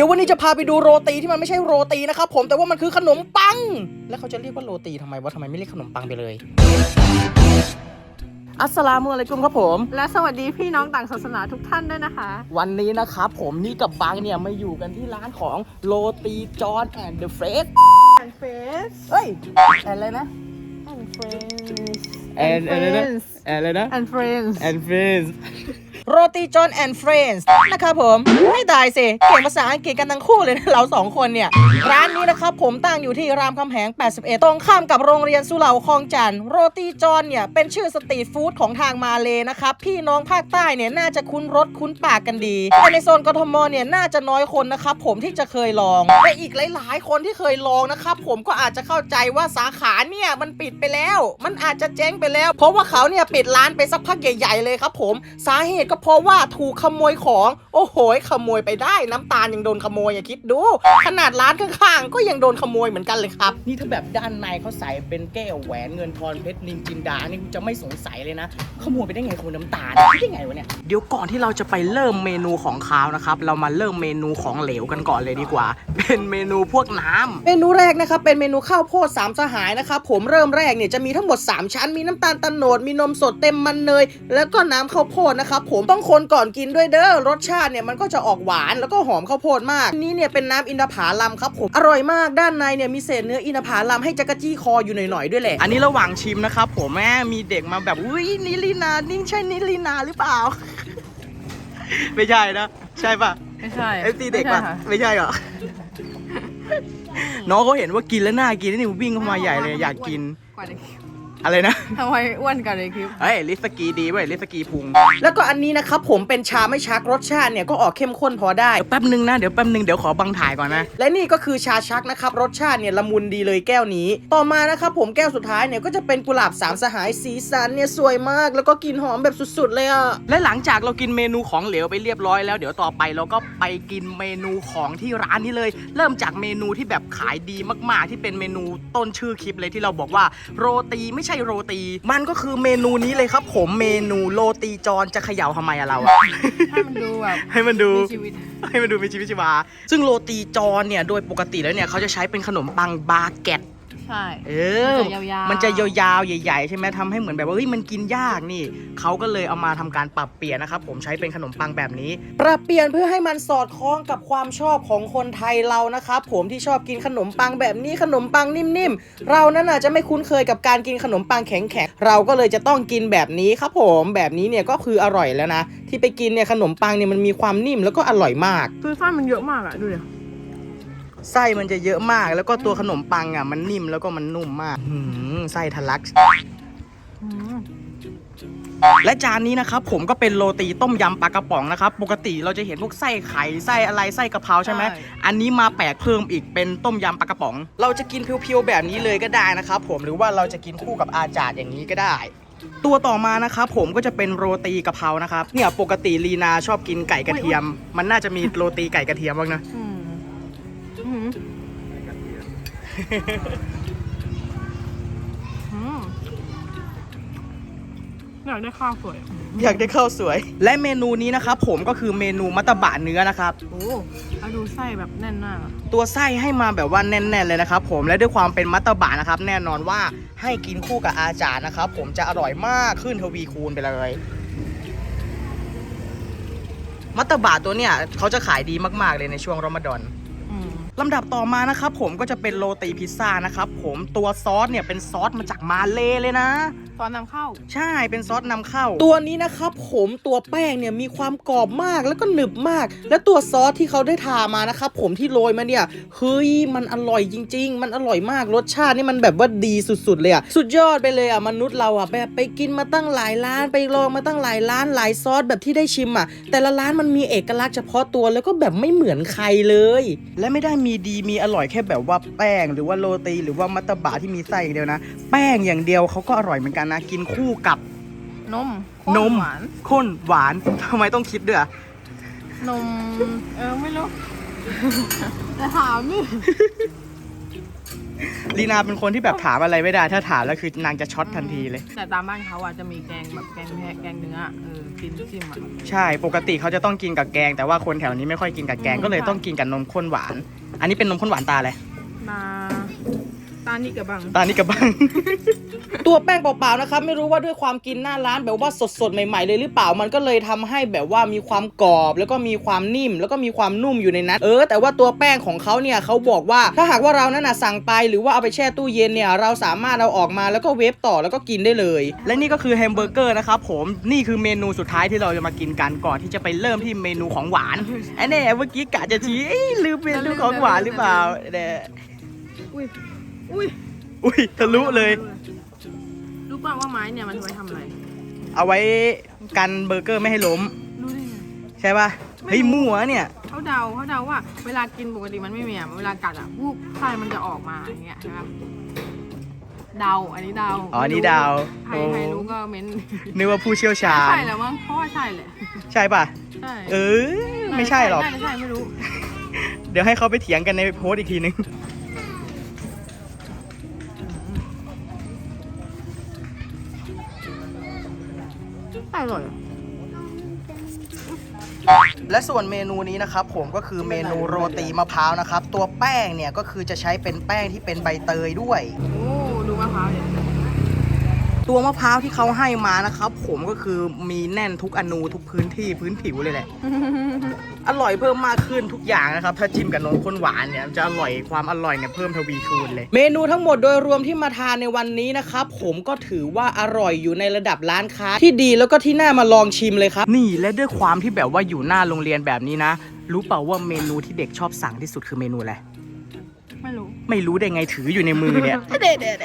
ดี๋ยววันนี้จะพาไปดูโรตีที่มันไม่ใช่โรตีนะครับผมแต่ว่ามันคือขนมปัง แล้วเขาจะเรียกว่าโรตีทำไมวะทำไมไม่เรียกขนมปังไปเลย อัสสลามุอะลัยกุมครับผม และสวัสดีพี่น้องต่างศาสนาทุกท่านด้วยนะคะ วันนี้นะครับผมนี่กับบังเนี่ยมาอยู่กันที่ร้านของโรตีจอห์นแอนด์เดอะเฟส and friends เฮ้ยแอนอะไรนะ and friends แอนอะไรนะ friends แอนอะไรนะ and friends and friends โรตีจอห์นแอนด์เฟรนด์นะครับผมไม่ตายสิเก่งภาษาอังกฤษกันทั้งคู่เลยนะเราสองคนเนี่ย ร้านนี้นะครับผมตั้งอยู่ที่รามคำแหง 81 ตรงข้ามกับโรงเรียนสุเหร่าคลองจันทร์โรตีจอห์นเนี่ย เป็นชื่อสตรีทฟู้ดของทางมาเลนะครับ พี่น้องภาคใต้เนี่ย น่าจะคุ้นรสคุ้นปากกันดีแต่ในโซนกทมเนี่ย น่าจะน้อยคนนะครับผมที่จะเคยลองแต่อีกหลาย ๆ คนที่เคยลองนะครับผมก็อาจจะเข้าใจว่าสาขาเนี่ยมันปิดไปแล้ว มันอาจจะเจ๊งไปแล้ว เพราะว่าเขาเนี่ยปิดร้านไปสักพักใหญ่ ๆ เลยครับผมสาเหตุก็เพราะว่าถูกขโมยของ โอ้โหขโมยไปได้น้ำตาลยังโดนขโมยอย่าคิดดู ขนาดร้านข้างๆก็ยังโดนขโมยเหมือนกันเลยครับ นี่ถ้าแบบด้านในเขาใส่เป็นแก้วแหวนเงินทอนเพชรนินจินดานี่จะไม่สงสัยเลยนะ ขโมยไปได้ไงขโมยน้ำตาลคิดได้ไงวะเนี่ยเดี๋ยวก่อนที่เราจะไปเริ่มเมนูของคาวนะครับเรามาเริ่มเมนูของเหลวกันก่อนเลยดีกว่า เป็นเมนูพวกน้ำเมนูแรกนะครับเป็นเมนูข้าวโพดสามสหายนะครับผมเริ่มแรกเนี่ยจะมีทั้งหมด 3 ชั้นมีน้ำตาลตะโนดมีนมสดเต็มมันเนยแล้วก็น้ำข้าวโพดนะครับผมต้องคนก่อนกินด้วยเด้อรสชาติเนี่ยมันก็จะออกหวานแล้วก็หอมข้าวโพดมากอันนี้เนี่ยเป็นน้ำอินทผลัมครับผมอร่อยมากด้านในเนี่ยมีเศษเนื้ออินทผลัมให้จักรจี้คออยู่หน่อยๆด้วยแหละอันนี้ระหว่างชิมนะครับผมแม่มีเด็กมาแบบอุ้ยนิลินานี่ใช่นิลินาหรือเปล่า ไม่ใช่นะใช่ปะไม่ใช่เอฟซีเด็กปะไม่ใช่ค่ะไม่ใช่เหรอน้องเขาเห็นว่ากินแล้วน่ากินนี่วิ่งเข้ามาใหญ่เลยอยากกินกว่าในคลิป อะไรนะ ทำไมอ้วนกว่าในคลิป เฮ้ย ลิสกีดีเว้ย ลิสกีพุง แล้วก็อันนี้นะครับผมเป็นชาไม่ชักรสชาติเนี่ยก็ออกเข้มข้นพอได้เดี๋ยวแป๊บนึงนะ เดี๋ยวแป๊บนึงเดี๋ยวขอบังถ่ายก่อนนะ และนี่ก็คือชาชักนะครับรสชาติเนี่ยละมุนดีเลยแก้วนี้ ต่อมานะครับผมแก้วสุดท้ายเนี่ยก็จะเป็นกุหลาบสามสหายสีสันเนี่ยสวยมาก แล้วก็กลิ่นหอมแบบสุดๆเลยอะ และหลังจากเรากินเมนูของเหลวไปเรียบร้อยแล้วเดี๋ยวต่อไปเราก็ไปกินเมนูของที่ร้านนี้เลย เริ่มจากเมนูที่แบบขายดีมากๆ ที่เป็นเมนูต้นชื่อคลิปเลยที่เราบอกว่าโรตีไม่ใช่โรตี มันก็คือเมนูนี้เลยครับ ผมเมนูโรตีจอนจะเขย่าทำไมอะเราอะให้มันดูแบบให้มันดูมีชีวิต ให้มันดูมีชีวิตชีวา ซึ่งโรตีจอนเนี่ยโดยปกติแล้วเนี่ยเขาจะใช้เป็นขนมปังบาเก็ต ใช่ เออ มันจะยาวๆ มันจะยาวๆ ใหญ่ ๆ ใช่ไหมทำให้เหมือนแบบว่าเฮ้ยมันกินยากนี่ เขาก็เลยเอามาทำการปรับเปลี่ยนนะครับผมใช้เป็นขนมปังแบบนี้ ปรับเปลี่ยนเพื่อให้มันสอดคล้องกับความชอบของคนไทยเรานะครับผมที่ชอบกินขนมปังแบบนี้ขนมปังนิ่มๆ เรานั้นอาจจะไม่คุ้นเคยกับการกินขนมปังแข็งๆ เราก็เลยจะต้องกินแบบนี้ครับผมแบบนี้เนี่ยก็คืออร่อยแล้วนะ ที่ไปกินเนี่ยขนมปังเนี่ยมันมีความนิ่มแล้วก็อร่อยมาก คือไส้มันเยอะมากอะดูดิ ไส้มันจะเยอะมาก แล้วก็ตัวขนมปังอะ มันนิ่มแล้วก็มันนุ่มมากหืมไส้ทะลักอืมและจานนี้นะครับผมก็เป็นโรตีต้มยำปลากระป๋องนะครับ ปกติเราจะเห็นพวกไส้ไข่ไส้อะไรไส้กะเพราใช่ไหมอันนี้มาแปลกเพิ่มอีกเป็นต้มยำปลากระป๋อง เราจะกินเพียวๆแบบนี้เลยก็ได้นะครับผมหรือว่าเราจะกินคู่กับอาจารย์อย่างนี้ก็ได้ ตัวต่อมานะครับผมก็จะเป็นโรตีกะเพรานะครับเนี่ยปกติลีนาชอบกินไก่กระเทียม มันน่าจะมีโรตีไก่กระเทียมบ้างนะ อืม อืมอยากได้ข้าวสวย อยากได้ข้าวสวย และเมนูนี้นะครับผมก็คือเมนูมัตตบะเนื้อนะครับ โอ้เอาดูไส้แบบแน่นมากอะตัวไส้ให้มาแบบว่าแน่น ๆ เลยนะครับผมและด้วยความเป็นมัตตบะนะครับ แน่นอนว่าให้กินคู่กับอาจารย์นะครับ ผมจะอร่อยมากขึ้นทวีคูณไปเลยมัตตบะตัวเนี้ยเขาจะขายดีมากๆเลยในช่วงรอมฎอนอืม ลำดับต่อมานะครับผมก็จะเป็นโรตีพิซซ่านะครับผมตัวซอสเนี่ยเป็นซอสมาจากมาเลเลยนะ ตอนนำเข้า ใช่เป็นซอสนำเข้า ตัวนี้นะครับผมตัวแป้งเนี่ยมีความกรอบมากแล้วก็หนึบมาก และตัวซอสที่เขาได้ทามานะครับผมที่โรยมาเนี่ยเฮ้ยมันอร่อยจริง ๆ มันอร่อยมากรสชาตินี่มันแบบว่าดีสุดๆเลยอะสุดยอดไปเลยอะมนุษย์เราอะแบบไปกินมาตั้งหลายร้านไปลองมาตั้งหลายร้านหลายซอสแบบที่ได้ชิมอะแต่ละร้านมันมีเอกลักษณ์เฉพาะตัวแล้วก็แบบไม่เหมือนใครเลย และไม่ได้มีดีมีอร่อยแค่แบบว่าแป้ง หรือว่าโรตีหรือว่ามัตตบะที่มีไส้อย่างเดียวนะ แป้งอย่างเดียวเขาก็อร่อยเหมือนกันนะ กินคู่กับนมข้นมหวานข้นหวานทำไมต้องคิดด้วยอะนม เออ ไม่รู้ แต่ถามนี่ ลีนาเป็นคนที่แบบถามอะไรไม่ได้ ถ้าถามแล้วคือนางจะช็อตทันทีเลย แต่ตามบ้านเขาอะจะมีแกงแบบแกงแพะแกงเนื้อเออกินจิ้มอะ ใช่ปกติเขาจะต้องกินกับแกง แต่ว่าคนแถวนี้ไม่ค่อยกินกับแกงอืมก็เลยค่ะ ต้องกินกับนมข้นหวาน อันนี้เป็นนมข้นหวานตาเลยตา ตานี่กระบัง ตานี่กระบัง ตัวแป้งเปล่าๆนะครับไม่รู้ว่าด้วยความกินหน้าร้านแบบว่าสดๆใหม่ๆเลยหรือเปล่ามันก็เลยทำให้แบบว่ามีความกรอบ แล้วก็มีความนิ่ม แล้วก็มีความนุ่มอยู่ในนั้น เออ แต่ว่าตัวแป้งของเขาเนี่ยเขาบอกว่าถ้าหากว่าเรานั้นนะสั่งไปหรือว่าเอาไปแช่ตู้เย็นเนี่ยเราสามารถเอาออกมาแล้วก็เวฟต่อแล้วก็กินได้เลย และนี่ก็คือแฮมเบอร์เกอร์นะครับผมนี่คือเมนูสุดท้ายที่เราจะมากินกันก่อนที่จะไปเริ่มที่เมนูของหวานไอ้เนี่ยเมื่อกี้กะจะชี้เอ้ยลืมเมนูของหวานหรือเปล่าเนี่ยอุ้ย อุ้ยอุ้ยทะลุเลย รู้ป่าวว่าไม้เนี่ยมันไว้ทำอะไรเอาไว้กันเบอร์เกอร์ไม่ให้ล้ม รู้ได้ไงใช่ป่ะเฮ้ยมั่วเนี่ย เขาเดาเขาเดาว่า เวลากินปกติมันไม่มีอะเวลากัดอะพวกไส้มันจะออกมาอย่างเงี้ยใช่ปะเดาอันนี้เดาอ๋ออันนี้เดาใครโอ้ใครรู้ก็เม้นนึกว่าผู้เชี่ยวชาญใช่แหละมั้งเพราะว่าใช่แหละใช่ป่ะใช่เออไม่ใช่หรอก น่าจะใช่ไม่รู้ เดี๋ยวให้เขาไปเถียงกันในโพสต์อีกทีนึง อร่อย และส่วนเมนูนี้นะครับผมก็คือเมนูโรตีมะพร้าวนะครับ ตัวแป้งเนี่ยก็คือจะใช้เป็นแป้งที่เป็นใบเตยด้วย โอ้ ดูมะพร้าวเนี่ย ตัวมะพร้าวที่เขาให้มานะครับ ผมก็คือมีแน่นทุกอนูทุกพื้นที่พื้นผิวเลยแหละ อร่อยเพิ่มมากขึ้นทุกอย่างนะครับ ถ้าจิ้มกับนมข้นหวานเนี่ยจะอร่อยความอร่อยเนี่ยเพิ่มทวีคูณเลย เมนูทั้งหมดโดยรวมที่มาทานในวันนี้นะครับ ผมก็ถือว่าอร่อยอยู่ในระดับร้านค้า ที่ดีแล้วก็ที่น่ามาลองชิมเลยครับ นี่และด้วยความที่แบบว่าอยู่หน้าโรงเรียนแบบนี้นะ รู้เปล่าว่าเมนูที่เด็กชอบสั่งที่สุดคือเมนูอะไร ไม่รู้ ไม่รู้ได้ไงถืออยู่ในมือเนี่ย เด็ด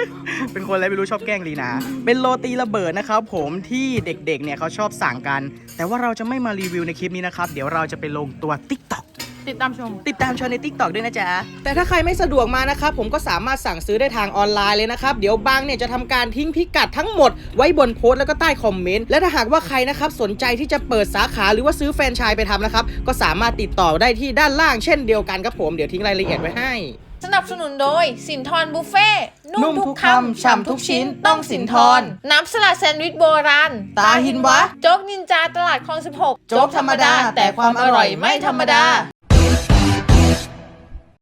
ๆเป็นคนอะไรไม่รู้ชอบแกล้งลีนา เป็นโรตีระเบิดนะครับผมที่เด็กๆ เนี่ยเขาชอบสั่งกัน แต่ว่าเราจะไม่มารีวิวในคลิปนี้นะครับ เดี๋ยวเราจะไปลงตัว TikTok ติ ดตามชม ติดตามชมใน TikTok ด้วยนะจ๊ะ แต่ถ้าใครไม่สะดวกมานะครับ ผมก็สามารถสั่งซื้อได้ทางออนไลน์เลยนะครับ เดี๋ยวบางเนี่ยจะทำการทิ้งพิกัดทั้งหมดไว้บนโพสต์แล้วก็ใต้คอมเมนต์ และถ้าหากว่าใครนะครับสนใจที่จะเปิดสาขาหรือว่าซื้อแฟรนไชส์ไปทำนะครับ ก็สามารถติดต่อได้ที่ด้านล่างเช่นเดียวกันครับผม เดี๋ยวทิ้งรายละเอียดไว้ให้ สนับสนุนโดย สินทรบุฟเฟ่ต์นุ่มทุกคำฉ่ำทุกชิ้นต้องสินทร น้ำสลัดแซนด์วิชโบราณตาหินวะ โจ๊กนินจาตลาดคลอง 16 โจ๊กธรรมดาแต่ความอร่อยไม่ธรรมดา